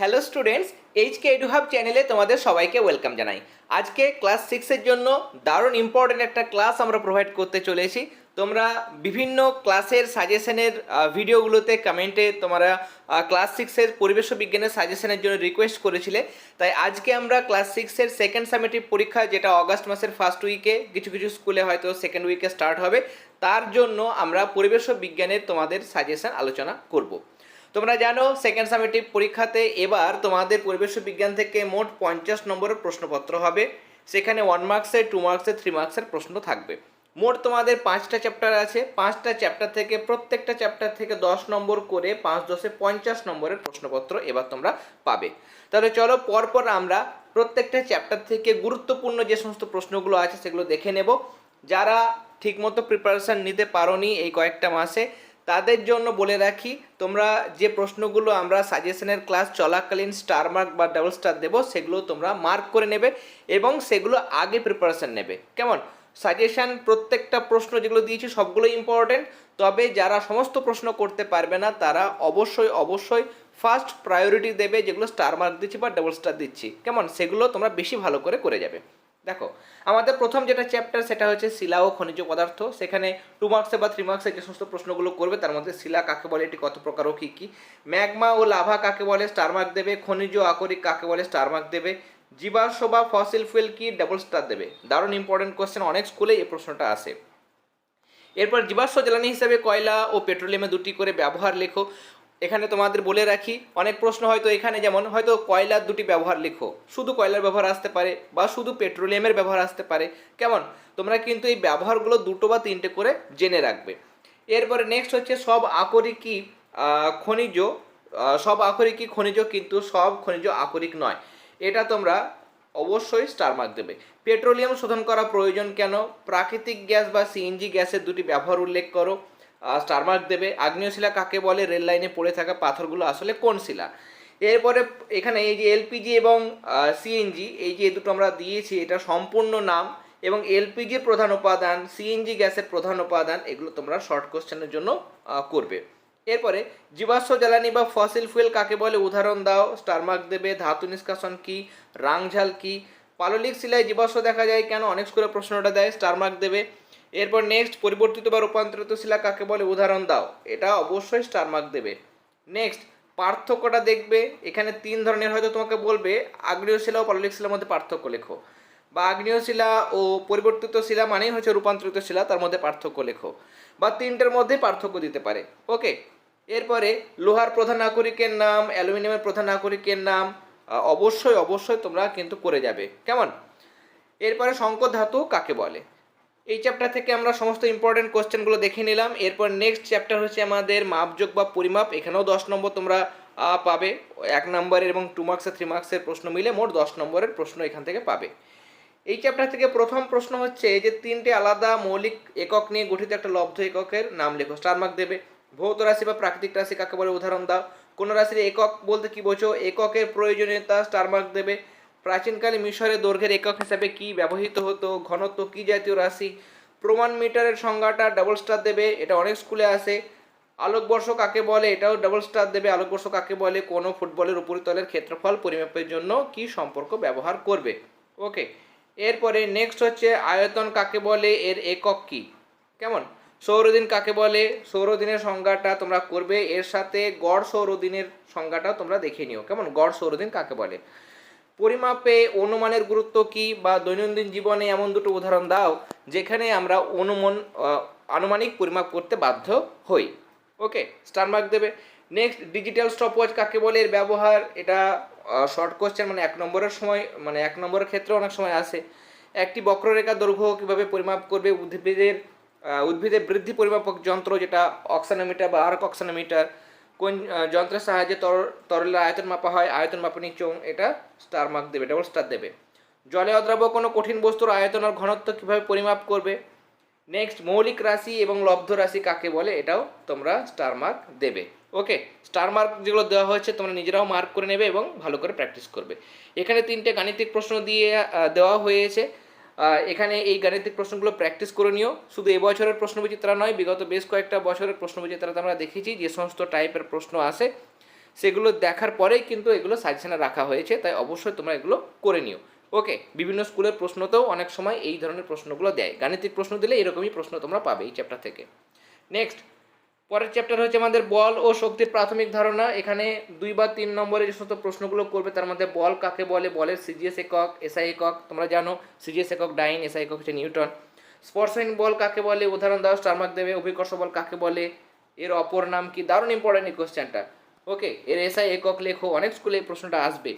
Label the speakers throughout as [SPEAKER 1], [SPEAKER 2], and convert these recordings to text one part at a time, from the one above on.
[SPEAKER 1] Hello students HK এডুহাব চ্যানেলে তোমাদের সবাইকে ওয়েলকাম জানাই। আজকে ক্লাস সিক্সের জন্য দারুণ ইম্পর্টেন্ট একটা ক্লাস আমরা প্রোভাইড করতে চলেছি। তোমরা বিভিন্ন ক্লাসের সাজেশনের ভিডিওগুলোতে কমেন্টে তোমরা ক্লাস সিক্সের পরিবেশ বিজ্ঞানের সাজেশনের জন্য রিকোয়েস্ট করেছিলে। তাই আজকে আমরা ক্লাস সিক্সের সেকেন্ড সামেটিভ পরীক্ষা, যেটা অগাস্ট মাসের ফার্স্ট উইকে কিছু কিছু স্কুলে হয়তো সেকেন্ড উইকে স্টার্ট হবে। তার জন্য আমরা পরিবেশ বিজ্ঞানের তোমাদের সাজেশন আলোচনা করব। তোমরা জানো সেকেন্ড সামেটিভ পরীক্ষাতে এবার তোমাদের পরিবেশ বিজ্ঞান থেকে মোট পঞ্চাশ নম্বরের প্রশ্নপত্র হবে। সেখানে ওয়ান মার্কসের টু মার্কসের থ্রি মার্কসের প্রশ্ন থাকবে। মোট তোমাদের পাঁচটা চ্যাপ্টার আছে। পাঁচটা চ্যাপ্টার থেকে প্রত্যেকটা চ্যাপ্টার থেকে দশ নম্বর করে পাঁচ দশে পঞ্চাশ নম্বরের প্রশ্নপত্র এবার তোমরা পাবে। তাহলে চলো, পরপর আমরা প্রত্যেকটা চ্যাপ্টার থেকে গুরুত্বপূর্ণ যে সমস্ত প্রশ্নগুলো আছে সেগুলো দেখে নেব। যারা ঠিকমতো প্রিপারেশান নিতে পারোনি এই কয়েকটা মাসে তাদের জন্য বলে রাখি, তোমরা যে প্রশ্নগুলো আমরা সাজেশনের ক্লাস চলাকালীন স্টার মার্ক বা ডাবল স্টার দেবো, সেগুলো তোমরা মার্ক করে নেবে এবং সেগুলো আগে প্রিপারেশান নেবে। কেমন? সাজেশান প্রত্যেকটা প্রশ্ন যেগুলো দিয়েছি সবগুলো ইম্পর্টেন্ট তবে যারা সমস্ত প্রশ্ন করতে পারবে না, তারা অবশ্যই অবশ্যই ফার্স্ট প্রায়োরিটি দেবে যেগুলো স্টার মার্ক দিচ্ছি বা ডাবল স্টার দিচ্ছি। কেমন? সেগুলো তোমরা বেশি ভালো করে করে যাবে। দেখো, আমাদের প্রথম যেটা চ্যাপ্টার সেটা হচ্ছে শিলা ও খনিজ পদার্থ। সেখানে টু মার্কসে বা থ্রি মার্কসে যে সমস্ত প্রশ্নগুলো করবে, তার মধ্যে শিলা কাকে বলে, এটি কত প্রকার ও কী কী। ম্যাগমা ও লাভা কাকে বলে স্টার মার্ক দেবে। খনিজ আকরিক কাকে বলে স্টার মার্ক দেবে। জীবাশ্ম বা ফসিল ফুয়েল কি ডাবল স্টার দেবে। দারুণ ইম্পর্টেন্ট কোশ্চেন অনেক স্কুলে এই প্রশ্নটা আসে। এরপর জীবাশ্ম জ্বালানি হিসাবে কয়লা ও পেট্রোলিয়ামে দুটি করে ব্যবহার লেখো। এখানে তোমাদের বলে রাখি অনেক প্রশ্ন হয়তো এখানে যেমন হয়তো কয়লার দুটি ব্যবহার লিখো। শুধু কয়লার ব্যবহার আসতে পারে বা শুধু পেট্রোলিয়ামের ব্যবহার আসতে পারে। কেমন? তোমরা কিন্তু এই ব্যবহারগুলো দুটো বা তিনটে করে জেনে রাখবে। এরপরে নেক্সট হচ্ছে সব আকরিকই আহ, খনিজ সব আকরিকই খনিজ কিন্তু সব খনিজ আকরিক নয়। এটা তোমরা অবশ্যই স্টার মার্ক দেবে। পেট্রোলিয়াম শোধন করা প্রয়োজন কেন? প্রাকৃতিক গ্যাস বা সিএনজি গ্যাসের দুটি ব্যবহার উল্লেখ করো। স্টার মার্ক দেবে। আগ্নেয় শিলা কাকে বলে? রেল লাইনে পড়ে থাকা পাথরগুলো আসলে কোন শিলা? এরপরে এখানে এই যে এলপিজি এবং সিএনজি, এই যে দুটো আমরা দিয়েছি, এটা সম্পূর্ণ নাম এবং এলপিজির প্রধান উপাদান, সিএনজি গ্যাসের প্রধান উপাদান, এগুলো তোমরা শর্ট কোশ্চেনের জন্য করবে। এরপরে জীবাশ্ম জ্বালানি বা ফসিল ফুয়েল কাকে বলে? উদাহরণ দাও। স্টারমার্ক দেবে। ধাতু নিষ্কাশন কি? রাংঝাল কি? পাললিক শিলায় জীবাশ্ম দেখা যায় কেন? অনেক স্কুলে প্রশ্নটা দেয়। স্টারমার্ক দেবে। এরপর নেক্সট পরিবর্তিত বা রূপান্তরিত শিলা কাকে বলে? উদাহরণ দাও। এটা অবশ্যই স্টার মার্ক দেবে। নেক্সট পার্থক্যটা দেখবে। এখানে তিন ধরনের হয়তো তোমাকে বলবে। আগ্নেয় শিলা ও পাললিক শিলার মধ্যে পার্থক্য লেখো। বা আগ্নেয় শিলা ও পরিবর্তিত শিলা মানেই হচ্ছে রূপান্তরিত শিলা, তার মধ্যে পার্থক্য লেখো। বা তিনটের মধ্যে পার্থক্য দিতে পারে। ওকে এরপরে, লোহার প্রধান নাগরিকের নাম, অ্যালুমিনিয়ামের প্রধান নাগরিকের নাম অবশ্যই অবশ্যই তোমরা কিন্তু করে যাবে। কেমন? এরপরে শঙ্কর ধাতু কাকে বলে? এই চ্যাপ্টার থেকে আমরা সমস্ত ইম্পর্টেন্ট কোশ্চেনগুলো দেখে নিলাম। এরপর নেক্সট চ্যাপ্টার হচ্ছে আমাদের মাপযোগ বা পরিমাপ। এখানেও দশ নম্বর তোমরা পাবে। এক নম্বরের এবং টু মার্কসের থ্রি মার্কসের প্রশ্ন মিলে মোট দশ নম্বরের প্রশ্ন এখান থেকে পাবে। এই চ্যাপ্টার থেকে প্রথম প্রশ্ন হচ্ছে যে তিনটে আলাদা মৌলিক একক নিয়ে গঠিত একটা লব্ধ এককের নাম লেখো। স্টার মার্ক দেবে। ভৌত রাশি বা প্রাকৃতিক রাশি কাকে বলে? উদাহরণ দাও। কোন রাশির একক বলতে কি বোঝো? এককের প্রয়োজনীয়তা স্টার মার্ক দেবে। প্রাচীনকালে মিশরে দৈর্ঘ্যের একক হিসাবে কি ব্যবহৃত হতো? ঘনত্ব কি জাতীয় রাশি? প্রমাণ মিটারের সংজ্ঞাটা ডাবল স্টার দেবে, এটা অনেক স্কুলে আসে আলোকবর্ষ কাকে বলে? এটাও ডাবল স্টার দেবে। আলোকবর্ষ কাকে বলে? কোনো ফুটবলের উপরিতলের ক্ষেত্রফল পরিমাপের জন্য কি সম্পর্ক ব্যবহার করবে? ওকে এরপরে নেক্সট হচ্ছে আয়তন কাকে বলে? এর একক কি? কেমন? সৌরদিন কাকে বলে? সৌরদিনের সংজ্ঞাটা তোমরা করবে, এর সাথে গড় সৌরদিনের সংজ্ঞাটাও তোমরা দেখে নিও। কেমন? গড় সৌরদিন কাকে বলে? পরিমাপে অনুমানের গুরুত্ব কি বা দৈনন্দিন জীবনে এমন দুটো উদাহরণ দাও যেখানে আমরা অনুমান আনুমানিক পরিমাপ করতে বাধ্য হই। ওকে স্টার মার্ক দেবে। নেক্সট ডিজিটাল স্টপ স্টপওয়াচ কাকে বলে? এর ব্যবহার, এটা শর্ট কোশ্চেন মানে এক নম্বরের সময় মানে এক নম্বরের ক্ষেত্রে অনেক সময় আসে। একটি বক্ররেখা দৈর্ঘ্য কীভাবে পরিমাপ করবে? উদ্ভিদের উদ্ভিদের বৃদ্ধি পরিমাপক যন্ত্র যেটা অক্সানোমিটার বা আর্ক অক্সানোমিটার কোন যন্ত্রের সাহায্যে তর তরলের আয়তন মাপা হয়, আয়তন মাপনী চোং এটা স্টার মার্ক দেবে ডাবল স্টার দেবে। জলে অদ্রাব্য কোনো কঠিন বস্তুর আয়তন আর ঘনত্ব কীভাবে পরিমাপ করবে? নেক্সট মৌলিক রাশি এবং লব্ধ রাশি কাকে বলে? এটাও তোমরা স্টার মার্ক দেবে। ওকে স্টার মার্ক যেগুলো দেওয়া হয়েছে, তোমরা নিজেরাও মার্ক করে নেবে এবং ভালো করে প্র্যাকটিস করবে। এখানে তিনটে গাণিতিক প্রশ্ন দিয়ে দেওয়া হয়েছে। এখানে এই গাণিতিক প্রশ্নগুলো প্র্যাকটিস করে নিও। শুধু এবছরের প্রশ্নবিচিত্রা নয়, বিগত বেশ কয়েকটা বছরের প্রশ্নবিচিত্রাতে আমরা দেখেছি যে সমস্ত টাইপের প্রশ্ন আসে। সেগুলো দেখার পরেই কিন্তু এগুলো সাজেশনে রাখা হয়েছে, তাই অবশ্যই তোমরা এগুলো করে নিও। ওকে বিভিন্ন স্কুলের প্রশ্নতেও অনেক সময় এই ধরনের প্রশ্নগুলো দেয়। গাণিতিক প্রশ্ন দিলে এরকমই প্রশ্ন তোমরা পাবে এই চ্যাপ্টার থেকে। নেক্সট পরের চ্যাপ্টার হচ্ছে আমাদের বল ও শক্তির প্রাথমিক ধারণা। এখানে দুই বা তিন নম্বরে যে সমস্ত প্রশ্নগুলো করবে, তার মধ্যে বল কাকে বলে? বলের সিজিএস একক, এসআই একক, তোমরা জানো, সিজিএস একক ডাইন, এসআই একক হচ্ছে নিউটন। স্পর্শহীন বল কাকে বলে? উদাহরণ দাও স্টারমার্ক দেবে। অভিকর্ষ বল কাকে বলে? এর অপর নাম কি? দারুণ ইম্পর্টেন্ট এই কোশ্চেনটা ওকে এর এসআই একক লেখো, অনেক স্কুলে এই প্রশ্নটা আসবে।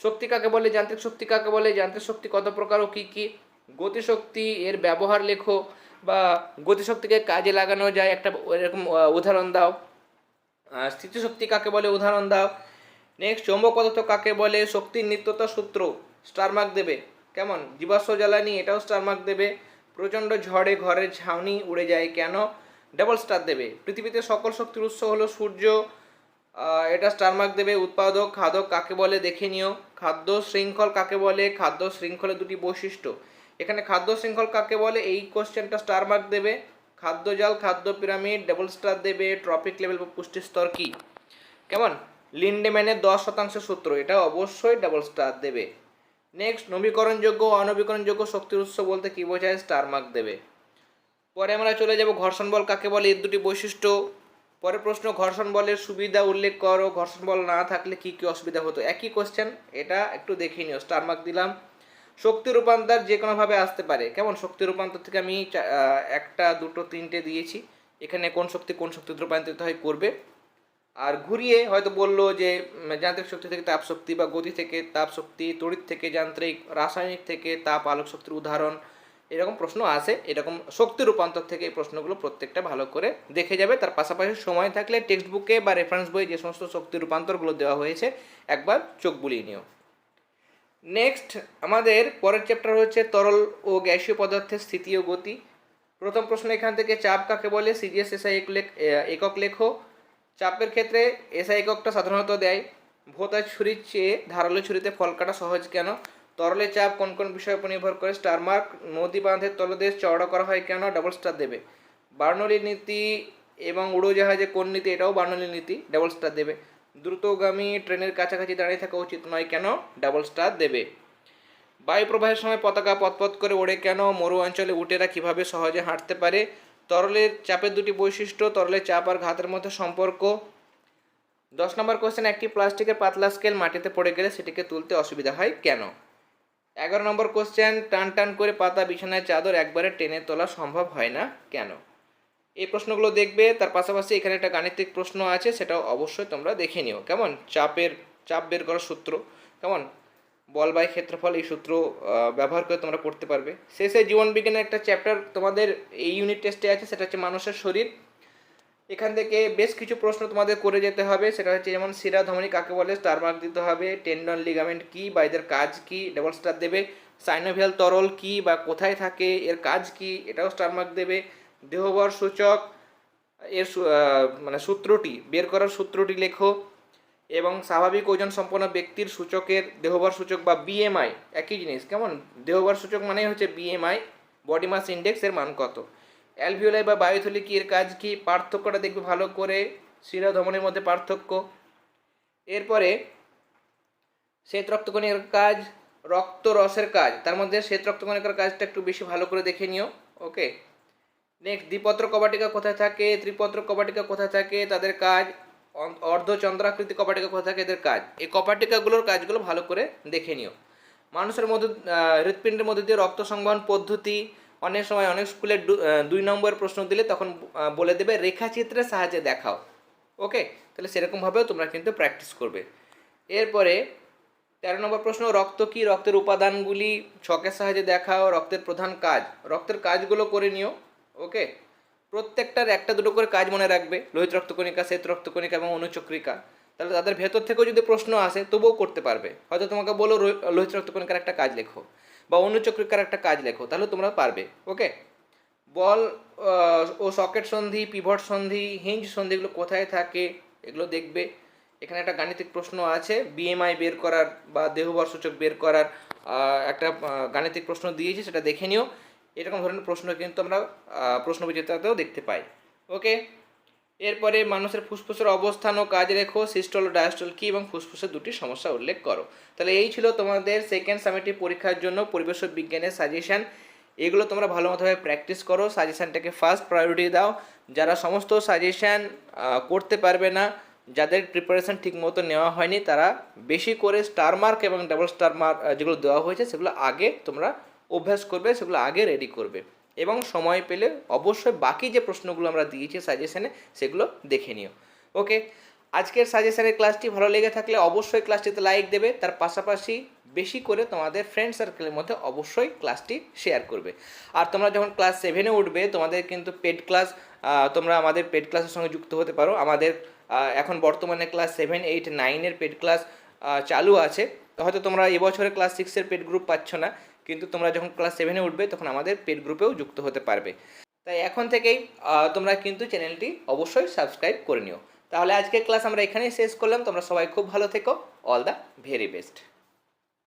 [SPEAKER 1] শক্তি কাকে বলে? যান্ত্রিক শক্তি কাকে বলে? যান্ত্রিক শক্তি কত প্রকার ও কী কী? গতিশক্তি এর ব্যবহার লেখো। বা গতিশক্তিকে কাজে লাগানো যায়, একটা এরকম উদাহরণ দাও। স্থিতিশক্তি কাকে বলে? উদাহরণ দাও। নেক্সট চৌম্বক পদার্থ কাকে বলে? শক্তির নিত্যতা সূত্র স্টার মার্ক দেবে। কেমন? জীবাশ্ম জ্বালানি, এটাও স্টার মার্ক দেবে। প্রচণ্ড ঝড়ে ঘরের ঝাউনি উড়ে যায় কেন? ডাবল স্টার দেবে। পৃথিবীতে সকল শক্তির উৎস হলো সূর্য। এটা স্টার মার্ক দেবে। উৎপাদক, খাদক কাকে বলে? দেখে নিও। খাদ্য শৃঙ্খল কাকে বলে? খাদ্য শৃঙ্খলের দুটি বৈশিষ্ট্য। এখানে খাদ্য শৃঙ্খল কাকে বলে? এই কোশ্চেনটা স্টার মার্ক দেবে। খাদ্য জাল, খাদ্য পিরামিড ডাবল স্টার দেবে। ট্রপিক লেভেল বা পুষ্টি স্তর কি? কেমন? লিন্ডেম্যানের দশ শতাংশ সূত্র, এটা অবশ্যই ডাবল স্টার দেবে। নেক্সট নবীকরণযোগ্য অনবীকরণযোগ্য শক্তির উৎস বলতে কী বোঝায়? স্টার মার্ক দেবে। পরে আমরা চলে যাব ঘর্ষণ বল কাকে বলে? এর দুটি বৈশিষ্ট্য। পরে প্রশ্ন, ঘর্ষণ বলের সুবিধা উল্লেখ করো। ঘর্ষণ বল না থাকলে কি কি অসুবিধা হতো? একই কোশ্চেন এটা একটু দেখে নিও। স্টার মার্ক দিলাম। শক্তি রূপান্তর যে কোনোভাবে আসতে পারে। কেমন? শক্তি রূপান্তর থেকে আমি একটা, দুটো, তিনটে দিয়েছি। এখানে কোন শক্তি, কোন শক্তিতে রূপান্তরিত হয় করবে। আর ঘুরিয়ে হয়তো বলল যে যান্ত্রিক শক্তি থেকে তাপ শক্তি বা গতি থেকে তাপ শক্তি, তড়িৎ থেকে যান্ত্রিক, রাসায়নিক থেকে তাপ আলোক শক্তির উদাহরণ, এরকম প্রশ্ন আসে। এরকম শক্তি রূপান্তর থেকে এই প্রশ্নগুলো প্রত্যেকটা ভালো করে দেখে যাবে। তার পাশাপাশি সময় থাকলে টেক্সট বুকে বা রেফারেন্স বই যে সমস্ত শক্তি রূপান্তরগুলো দেওয়া হয়েছে, একবার চোখ বুলিয়ে নিও। নেক্সট আমাদের পরের চ্যাপ্টার হচ্ছে তরল ও গ্যাসীয় পদার্থের স্থিতি ও গতি। প্রথম প্রশ্ন এখান থেকে চাপ কাকে বলে? সিজিএস এসআই একক লেখো। চাপের ক্ষেত্রে এসআই এককটা সাধারণত দেয়। ভোতা ছুরির চেয়ে ধারালো ছুরিতে ফল কাটা সহজ কেন? তরলে চাপ কোন কোন বিষয়ের উপর নির্ভর করে? স্টার মার্ক নদী বাঁধের তলদেশ, চওড়া করা হয় কেন? ডাবল স্টার দেবে। বার্নলি নীতি এবং উড়োজাহাজে কোন নীতি? এটাও বার্নলি নীতি ডাবল স্টার দেবে। দ্রুতগামী ট্রেনের কাছাকাছি দাঁড়িয়ে থাকা উচিত নয় কেন? ডাবল স্টার দেবে। বায়ু প্রবাহের সময় পতাকা পথপথ করে ওড়ে কেন? মরু অঞ্চলে উটেরা কীভাবে সহজে হাঁটতে পারে? তরলের চাপের দুটি বৈশিষ্ট্য, তরলের চাপ আর ঘাতের মধ্যে সম্পর্ক। দশ নম্বর কোশ্চেন একটি প্লাস্টিকের পাতলা স্কেল মাটিতে পড়ে গেলে সেটিকে তুলতে অসুবিধা হয় কেন? এগারো নম্বর কোশ্চেন টান টান করে পাতা বিছানায় চাদর একবারে টেনে তোলা সম্ভব হয় না কেন? এই প্রশ্নগুলো দেখবে, তার পাশাপাশি এখানে একটা গাণিতিক প্রশ্ন আছে, সেটাও অবশ্যই তোমরা দেখে নিও। কেমন? চাপের, চাপ বের করার সূত্র। কেমন? বল বাই ক্ষেত্রফল এই সূত্র ব্যবহার করে তোমরা করতে পারবে। শেষে জীবন বিজ্ঞানের একটা চ্যাপ্টার তোমাদের এই ইউনিট টেস্টে আছে, সেটা হচ্ছে মানুষের শরীর। এখান থেকে বেশ কিছু প্রশ্ন তোমাদের করে যেতে হবে, সেটা হচ্ছে যেমন শিরা ধমনী কাকে বলে স্টার মার্ক দিতে হবে টেন্ডন লিগামেন্ট কি, বা এদের কাজ কি ডাবল স্টার দেবে সাইনোভিয়াল তরল কি, বা কোথায় থাকে, এর কাজ কি, এটাও স্টার মার্ক দেবে। দেহবর সূচক এর মানে সূত্রটি, বের করার সূত্রটি লেখো। এবং স্বাভাবিক ওজন সম্পন্ন ব্যক্তির সূচকের দেহবর সূচক বা বিএমআই একই জিনিস, কেমন? দেহবর সূচক মানেই হচ্ছে বিএমআই বডি মাস ইন্ডেক্স এর মান কত। অ্যালভিওলাই বা বায়ুথলি কি, এর কাজ কি? পার্থক্যটা দেখবে ভালো করে শিরা ধমনের মধ্যে পার্থক্য। এরপরে, শ্বেত রক্তকণিকার কাজ, রক্ত রসের কাজ, তার মধ্যে শ্বেত রক্তকণিকার কাজটা একটু বেশি ভালো করে দেখে নিও ওকে নেক্সট দ্বিপত্র কবাটিকা কোথায় থাকে? ত্রিপত্র কবাটিকা কোথায় থাকে? তাদের কাজ অর্ধচন্দ্রাকৃতি কপাটিকা কোথায় থাকে? এদের কাজ। এই কপাটিকাগুলোর কাজগুলো ভালো করে দেখে নিও। মানুষের মধ্যে হৃৎপিণ্ডের মধ্যে দিয়ে রক্ত সংবহন পদ্ধতি, অনেক সময় অনেক স্কুলে দুই নম্বর প্রশ্ন দিলে তখন বলে দেবে, রেখাচিত্রের সাহায্যে দেখাও। ওকে তাহলে সেরকমভাবেও তোমরা কিন্তু প্র্যাকটিস করবে। এরপরে, তেরো নম্বর প্রশ্ন, রক্ত কি? রক্তের উপাদানগুলি ছকের সাহায্যে দেখাও, রক্তের প্রধান কাজ। রক্তের কাজগুলো করে নিও। ওকে প্রত্যেকটার একটা দুটো করে কাজ মনে রাখবে। লোহিত রক্তকণিকা, শ্বেত রক্তকণিকা এবং অনুচক্রিকা। তাহলে তাদের ভেতর থেকেও যদি প্রশ্ন আসে, তবুও করতে পারবে। হয়তো তোমাকে বলো লোহিত রক্তকণিকার একটা কাজ লেখো বা অনুচক্রিকার একটা কাজ লেখো, তাহলে তোমরা পারবে। ওকে বল ও সকেট সন্ধি, পিভট সন্ধি, হিঞ্জ সন্ধিগুলো কোথায় থাকে এগুলো দেখবে। এখানে একটা গাণিতিক প্রশ্ন আছে বিএমআই বের করার বা দেহবর সূচক বের করার একটা গাণিতিক প্রশ্ন দিয়েছি, সেটা দেখে নিও। এরকম ধরনের প্রশ্ন কিন্তু আমরা প্রশ্ন বিজেতাতেও দেখতে পাই। ওকে এরপরে মানুষের ফুসফুসের অবস্থান ও কাজ রেখো, সিস্টল ও ডায়াস্টল কি এবং ফুসফুসের দুটি সমস্যা উল্লেখ করো। তাহলে এই ছিল তোমাদের সেকেন্ড সামেটিভ পরীক্ষার জন্য পরিবেশ বিজ্ঞানের সাজেশান এগুলো তোমরা ভালো মতোভাবে প্র্যাকটিস করো সাজেশানটাকে ফার্স্ট প্রায়োরিটি দাও। যারা সমস্ত সাজেশান করতে পারবে না, যাদের প্রিপারেশন ঠিক মতো নেওয়া হয়নি, তারা বেশি করে স্টার মার্ক এবং ডাবল স্টার মার্ক যেগুলো দেওয়া হয়েছে, সেগুলো আগে তোমরা অভ্যাস করবে, সেগুলো আগে রেডি করবে। এবং সময় পেলে অবশ্যই বাকি যে প্রশ্নগুলো আমরা দিয়েছি সাজেশনে সেগুলো দেখে নিও। ওকে আজকের সাজেশনের ক্লাসটি ভালো লেগে থাকলে অবশ্যই ক্লাসটিতে লাইক দেবে। তার পাশাপাশি বেশি করে তোমাদের ফ্রেন্ড সার্কেলের মধ্যে অবশ্যই ক্লাসটি শেয়ার করবে। আর তোমরা যখন ক্লাস সেভেনে উঠবে, তোমাদের কিন্তু পেড ক্লাস তোমরা আমাদের পেড ক্লাসের সঙ্গে যুক্ত হতে পারো। আমাদের এখন বর্তমানে ক্লাস সেভেন এইট নাইনের পেড ক্লাস চালু আছে। হয়তো তোমরা এবছরে ক্লাস সিক্সের পেড গ্রুপ পাচ্ছ না। কিন্তু তোমরা যখন ক্লাস সেভেনে উঠবে, তখন আমাদের পেড গ্রুপেও যুক্ত হতে পারবে। তাই এখন থেকেই তোমরা কিন্তু চ্যানেলটি অবশ্যই সাবস্ক্রাইব করে নিও। তাহলে আজকের ক্লাস আমরা এখানেই শেষ করলাম। তোমরা সবাই খুব ভালো থেকো। All the very best